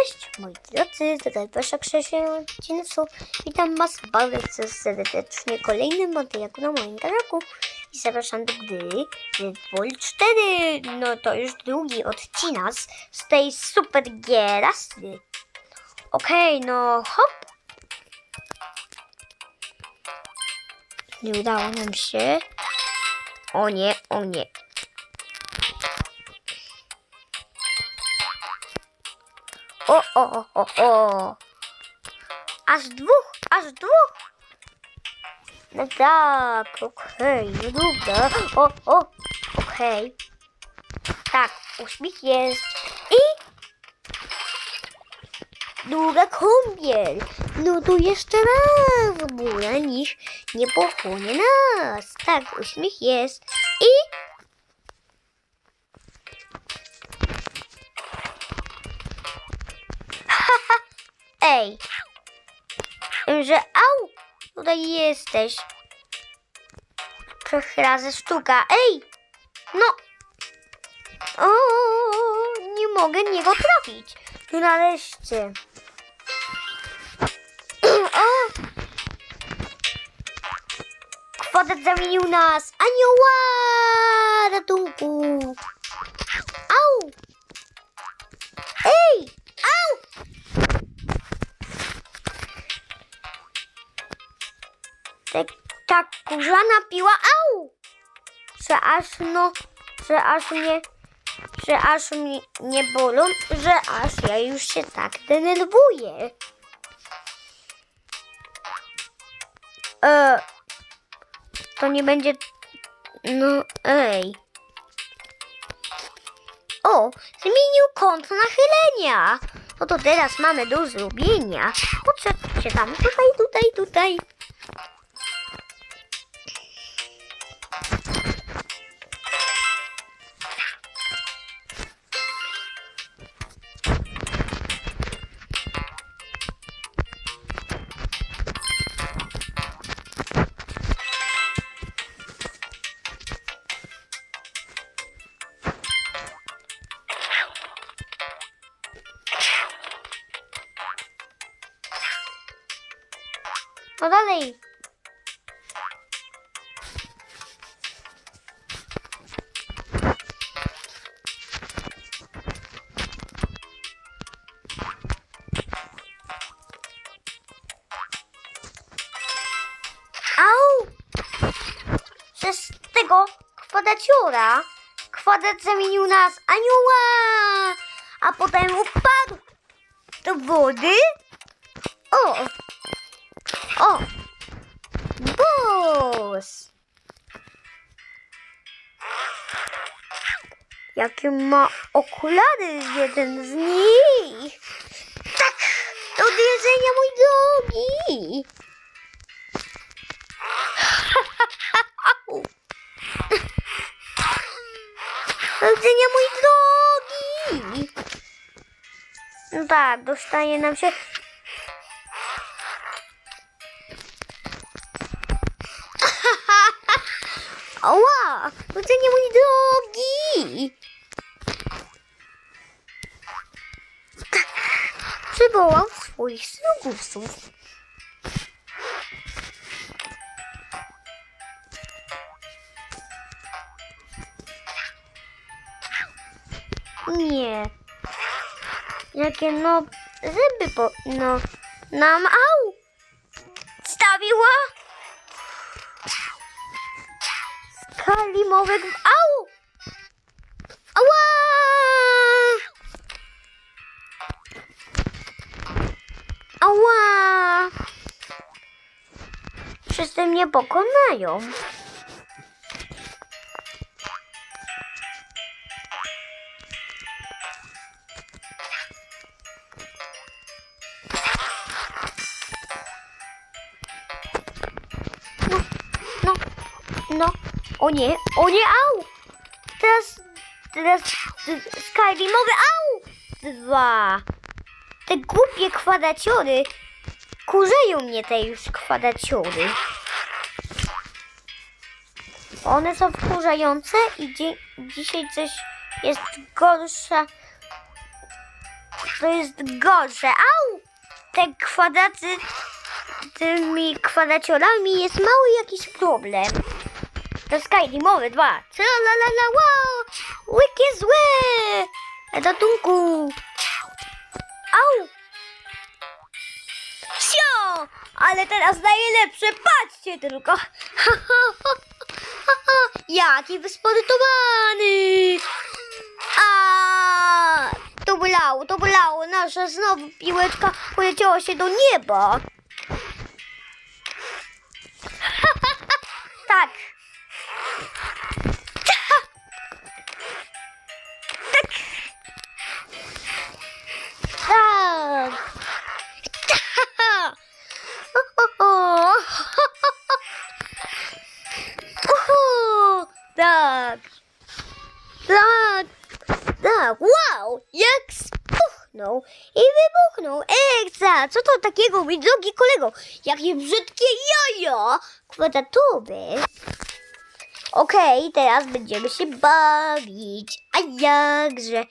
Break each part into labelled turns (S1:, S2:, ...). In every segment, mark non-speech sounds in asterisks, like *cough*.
S1: Cześć moi drodzy, tutaj wasza Krzesia Cinsu. Witam was bardzo serdecznie w kolejnym odcinku na moim kanałku i zapraszam do gry Red Bull 4. No to już drugi odcinek z tej super gierasy. Okej, no hop. Nie udało nam się. O nie, o nie. O, o, o, o, o. Aż dwóch, aż dwóch. No tak, okej, no dobra. O, o, okej. Tak, uśmiech jest. I długa kąpiel. No to jeszcze raz, bo niż nie pochłonie nas. Tak, uśmiech jest. Ej! Że au! Tutaj jesteś. Trzech razy sztuka. Ej! No! O, nie mogę niego trafić. Tu nareszcie. O! Kwotet zamienił nas. Anioła! Ratunku! Tak, ta kurzana piła, au! Że aż no, że aż mnie, że aż mnie nie bolą, że aż ja już się tak denerwuję. E, to nie będzie, no ej. O, zmienił kąt nachylenia. No to teraz mamy do zrobienia. Podszedł tam, tutaj, tutaj, tutaj. No dalej. Au! Przez tego kwadaciora kwadat zamienił nas anioła, a potem upadł do wody. O! Boss! Jakie ma okulary jeden z nich! Tak! Do odjedzenia, mój drogi! Do jedzenia, mój drogi! No tak, dostaje nam się Ała! To nie mój drogi! Przywołał swoich sługusów. Nie. Jakie no zęby po... no... Nam au! Kalimowek w au! Ała! Ała! Wszyscy mnie pokonają. No, no, no. O nie, o nie, au! Teraz, teraz Skyrimowy, au! Dwa. Te głupie kwadaciory. Kurzeją mnie te już kwadaciory. One są wkurzające i dzi dzisiaj coś jest gorsza to jest gorsze. Au! Te kwadraty tymi kwadraciorami jest mały jakiś problem. To Skyrimowe dwa. Tralalala, wow! Łykie złe! Ratunku! Au! Sio! Ale teraz najlepsze, patrzcie tylko! *laughs* Jaki wysportowany! A to bolało, to bolało. Nasza znowu piłeczka poleciała się do nieba. Co to takiego, mój drogi kolego? Jakie brzydkie jaja! Kwadratowe. Okej, teraz będziemy się bawić. A jakże?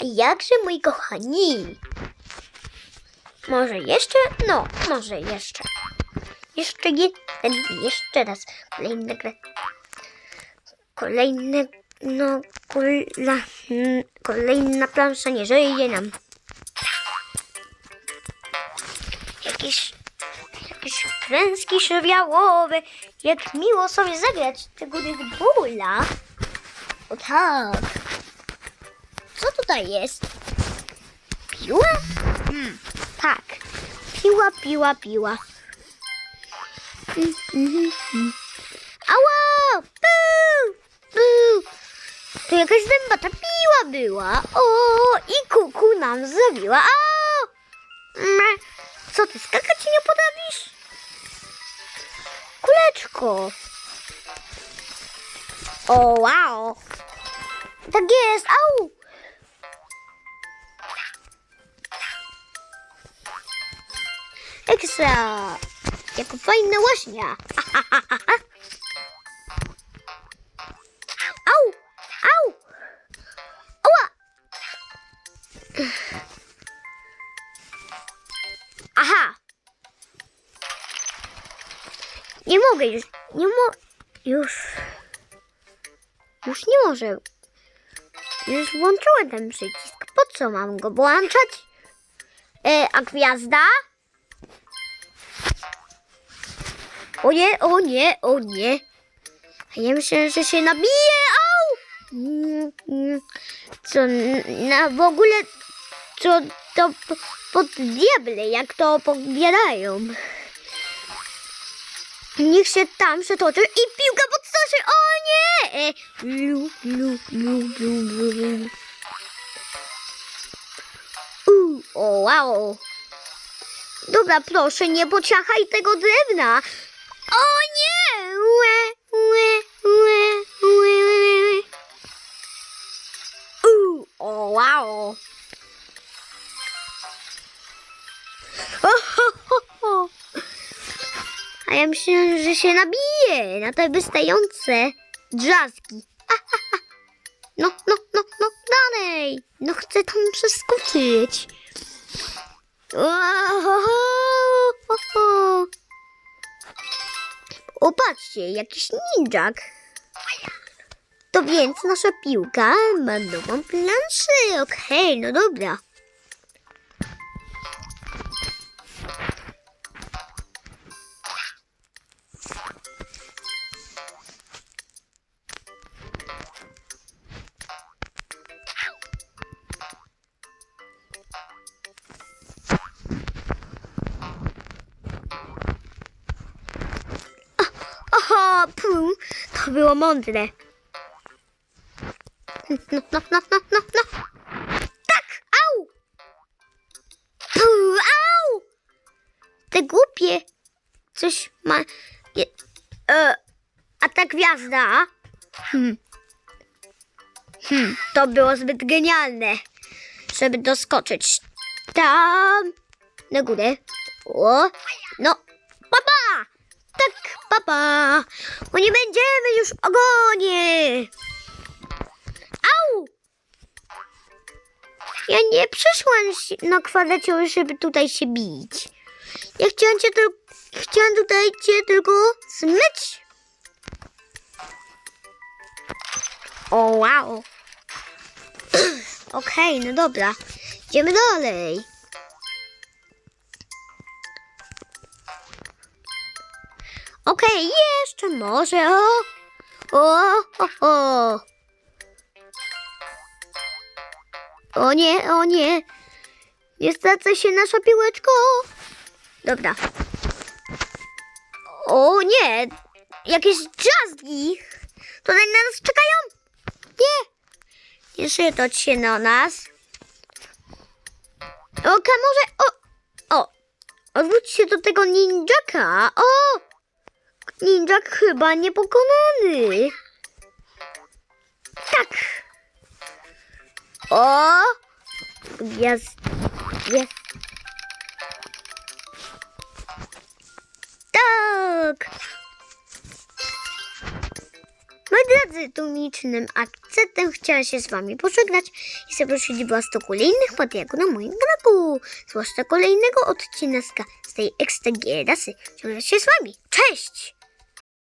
S1: Jakże, moi kochani? Może jeszcze? No, może jeszcze. Jeszcze jeden, jeszcze raz. Kolejne grę. Kolejne, no, kola, mm, kolejna plansza nie żyje nam. Jakieś kręski szywiałowe. Jak miło sobie zagrać tego Bulla. O tak. Co tutaj jest? Piła? Hmm, tak. Piła, piła, piła. Mm. Ała! Puu! Puu! To jakaś zębata piła była. O! I kuku nam zrobiła. Co ty, skakać nie potrafisz? O, wow. Tak jest. Au! Ekstra! Jako fajna łaźnia. *laughs* Au! Au! Ała! Nie mogę już. Nie mo... Już. Już nie może. Już włączyłem ten przycisk. Po co mam go włączać? E, a gwiazda? O nie, o nie, o nie. Ja myślę, że się nabije. Au! Co na w ogóle, co to pod diable, jak to opowiadają. Niech się tam przetoczy i piłka podskoczy. O nie! E, Lu, lu, lu, lu, lu, lu. U, o wow. Dobra, proszę, nie pociachaj tego drewna. O nie! Ue, ue, ue, ue, ue. U, o wow. O, ho, ho, ho. A ja myślałem, że się nabije na te wystające drzazgi. No, no, no, no, dalej. No chcę tam przeskoczyć. O, patrzcie, jakiś ninjak. To więc nasza piłka ma nową planszę. Okej, no dobra. Pum, to było mądre. No, no, no, no, no, no. Tak, au! Pu, au! Te głupie coś ma... Je, e, a ta gwiazda? Hmm. Hmm, to było zbyt genialne, żeby doskoczyć tam na górę. O, no, papa! Tak, papa! Bo nie będziemy już ogonie! Au! Ja nie przyszłam na kwadracie, żeby tutaj się bić. Ja chciałam cię tylko, chciałam tutaj cię tylko zmyć. O, wow. *clears throat* Okej, no dobra. Idziemy dalej. Okej, jeszcze może. O, o, o, o. O nie, o nie. Nie stracę się nasza piłeczko. Dobra. O nie. Jakieś drzazgi. Tutaj na nas czekają. Nie. Nie szytoć się na nas. Oka może... O, o. Odwróć się do tego ninjaka. O. Ninjak chyba niepokonany. Tak. O! Jest. Jest. Tak! Moi drodzy, tą licznym akcentem chciałam się z wami pożegnać i zaprosić was do kolejnych materiałów na moim kanale, zwłaszcza kolejnego odcinka z tej ekstra rasy. Żegnam się z wami. Cześć!